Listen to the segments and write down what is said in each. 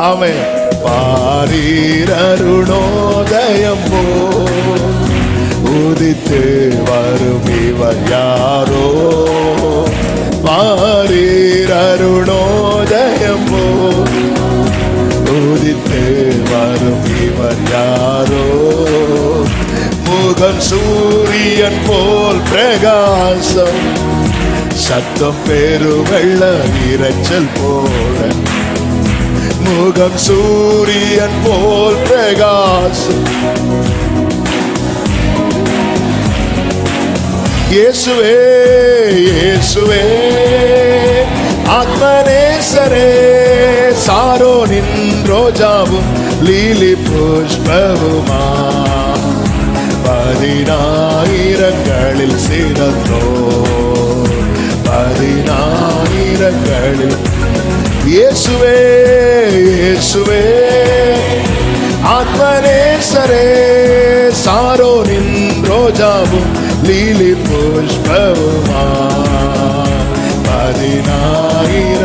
அவன் பாரீரருணோதயம் போ. உதித்து வரும் இவர் யாரோ. பாரீரருணோதயம் போ. உதித்து வரும் இவர் யாரோ. முகம் சூரியன் போல் பிரகாசம். சத்தம் பெரு வெள்ள இரைச்சல் போல. முகம் சூரியன் போல் பிரகாசம். இயேசுவே இயேசுவே ஆத்மநேசரே சாரோனின் ரோஜாவும் லீலி புஷ்பவுமா. பதினாயிரங்களில் சிறந்தோ பதினாயிரங்களில் இயேசுவே இயேசுவே. ஆத்மநேசரே சாரோனின் ரோஜாவும் லீலி புஷ்பவுமா பதினாயிரங்களில்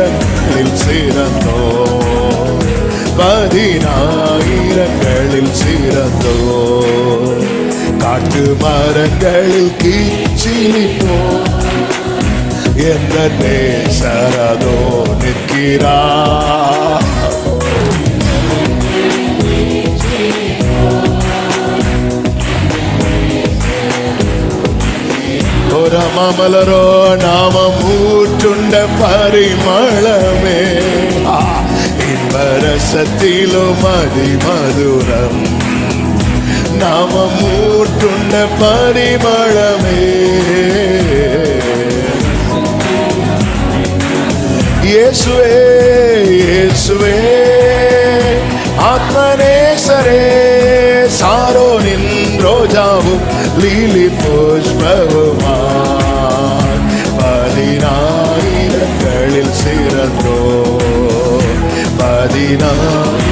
சிறந்தோ பதினாயிரங்களில் சிறந்தோ. காட்டு மரங்களில் கீச்சிலிப்போ எந்த நேசரதோ நிற்கிறா. மலரோ நாம ஊற்றுண்ட பரிமளமே. இன்பரசத்திலும் அதிமதுரம். நாம ஊற்றுண்ட பரிமளமே. நீட்டினார்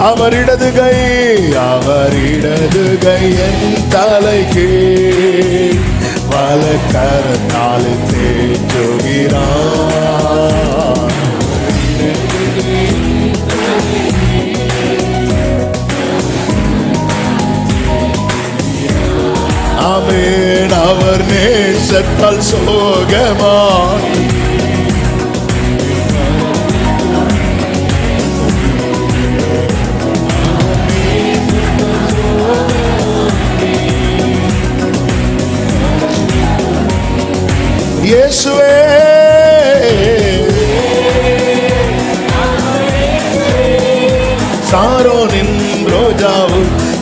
அவரிடது கை அவரிடது கை என் தலைக்கு. வழக்கரத்தால் தேற்றுகிறார். ஆமேன் அவர் நேசத்தால் சோகமான்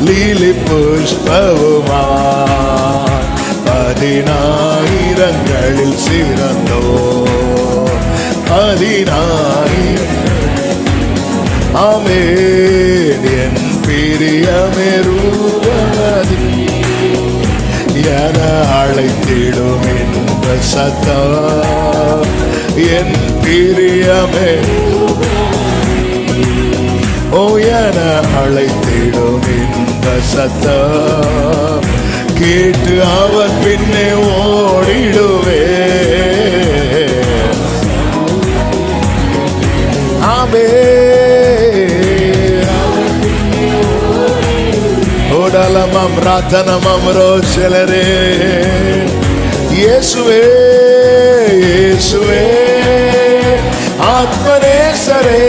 லீலி புஷ்பவுமா பதினாயிரங்களில் சிறந்தோ பதினாயிரம். ஆமேன் என் பிரியமே ரூபமதி என அழைத்திடும் என்ப சத்தா என் பிரியமே ஓ என அழைத்திடும் இந்த சத்தம். கேட்டு அவர் பின்னே ஓடிடுவே. ஆமே. ஓடலமம் ராத்தனமம் ரோசலரே இயேசுவே இயேசுவே. ஆத்மநேசரே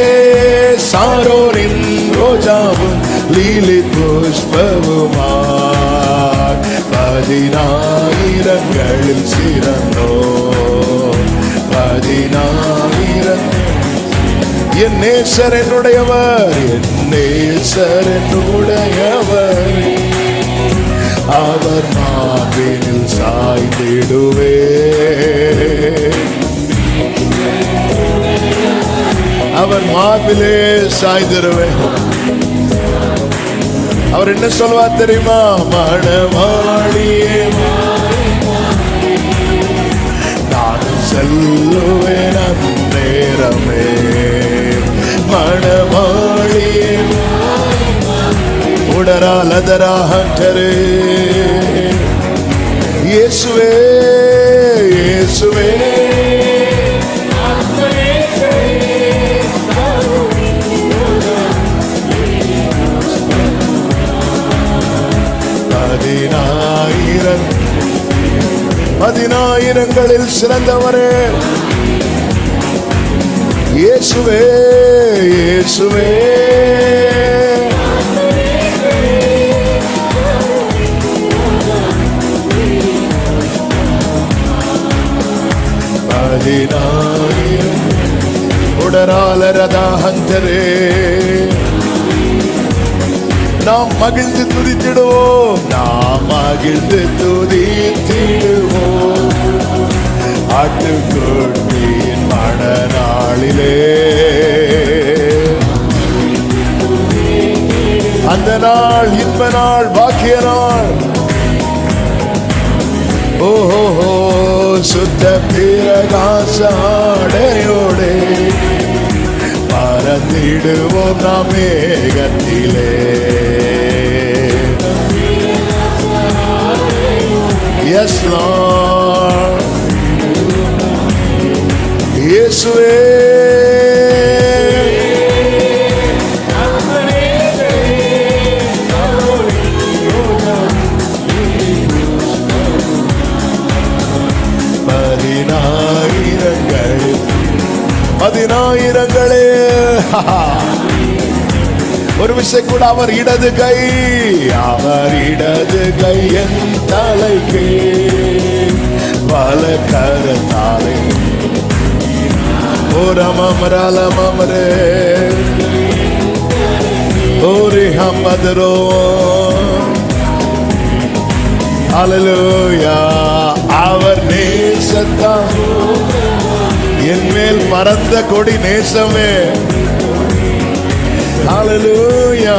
சாரோரின் ரோஜாவு. லீலி புஷ்பவுமார் பதினாயிரங்களில் சிறந்தோ பதினாயிரம் என் நேசர் என்னுடையவர் என் நேசர் என்னுடையவர் அவர் மாவினில் சாய்ந்திடுவே அவர் மார்பிலே சாய்ந்திருவேன் அவர் என்ன சொல்வார் தெரியுமா? மணவாளியே நான் செல்லுவேன் நேரமே. மணவாளியே உடரால் ஹண்டரே இயேசுவே ஆயிரங்களில் சிறந்தவரே. இயேசுவே இயேசுவே. பதினாயிரம் உடராலரதாகந்தரே நாம் மகிழ்ந்து துதித்திடுவோம். நாம் மகிழ்ந்து துதித்திடுவோம். ஆட்டுக்குட்டியின் மணநாளிலே. அந்த நாள் இன்ப நாள் பாக்கிய நாள். ஓஹோ சுத்த பிரகாசாடையோடே. பறந்திடுவோம் நாம் மேகத்திலே Lord. இயேசுவே. பதினாயிரங்கள். பதினாயிரங்களே. ஒரு விஷயம் கூட அவர் இடது கை அவர் இடது கை என் தலைக்கு. பல கரத்தாலை ஓரமரே ஓரி ஹம்மதரோ அலலூயா அவர் நேசத்தான் என் மேல் பறந்த கொடி நேசமே. ஹalleluya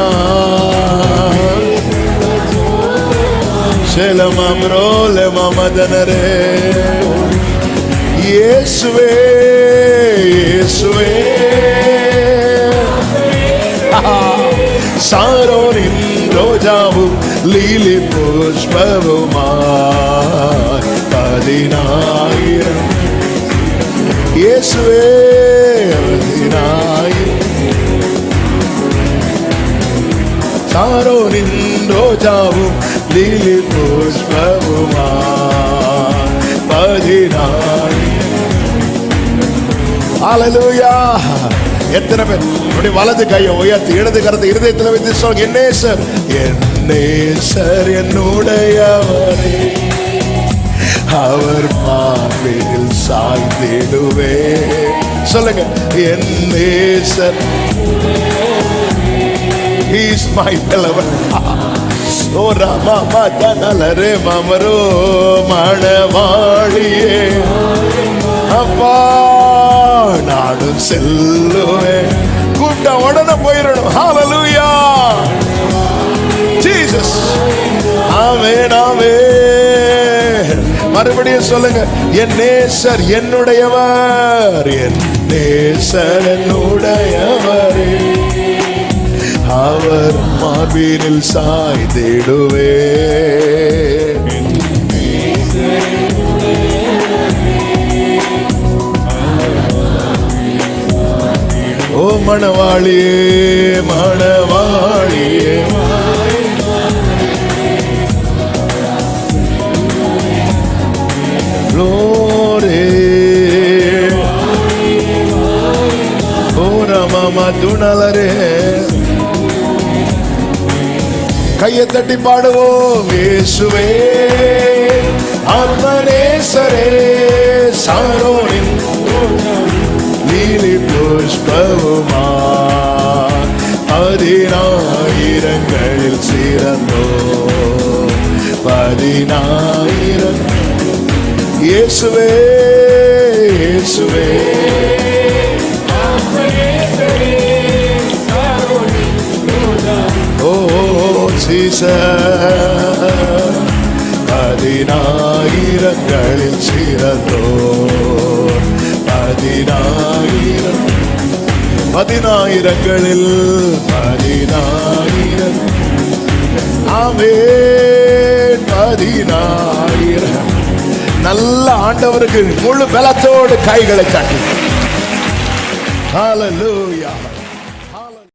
ஷலமம் ரோல மமதனரே இயேசுவே சாரோனின் ரோஜாவும் லீலி புஷ்பவுமாய் பதினாயிரம் இயேசுவே பதினாயிரம் சாரோனின் ரோஜாவும் லீலி புஷ்பவுமா பதினாயிரம் ஹalleluya எத்தனை பேர்? இப்படி வலது கையை உயர்த்தி இடது கரத்தை இருதயத்தில் வைத்து சொல்லுங்க என்னே சார் என்னே சார் என்னுடையவரே அவர் மார்பில் சாய்ந்திடுவே. சொல்லுங்க என்னே சார் He's my beloved. ஓ ராமா நலரே மமரோ மணவாழியே அப்பா நானும் செல்லுவேன் கூப்பிட்ட உடனே போயிடணும். Hallelujah Jesus amen amen. மறுபடியும் சொல்லுங்க. என் நேசர் என்னுடையவர். என் நேசர் என்னுடையவர். அவர் மார்பினில் சாய்ந்திடுவேன். மணவாளியே மணவாளியே. துணலரே கையை தட்டி பாடுவோம் இயேசுவே. அர்மனேசரே சாரோனின் புஷ்பவுமா பதினாயிரங்களில் சிறந்தோ? பதினாயிரம் இயேசுவே இயேசுவே. ஓ சீச பதினாயிரங்களில் சிறந்தோ? பதினாயிரம். பதினாயிரங்களில் பதினாயிரம். ஆமே பதினாயிரம். நல்ல ஆண்டவருக்கு முழு பலத்தோடு கைகளை காட்டி ஹalleluya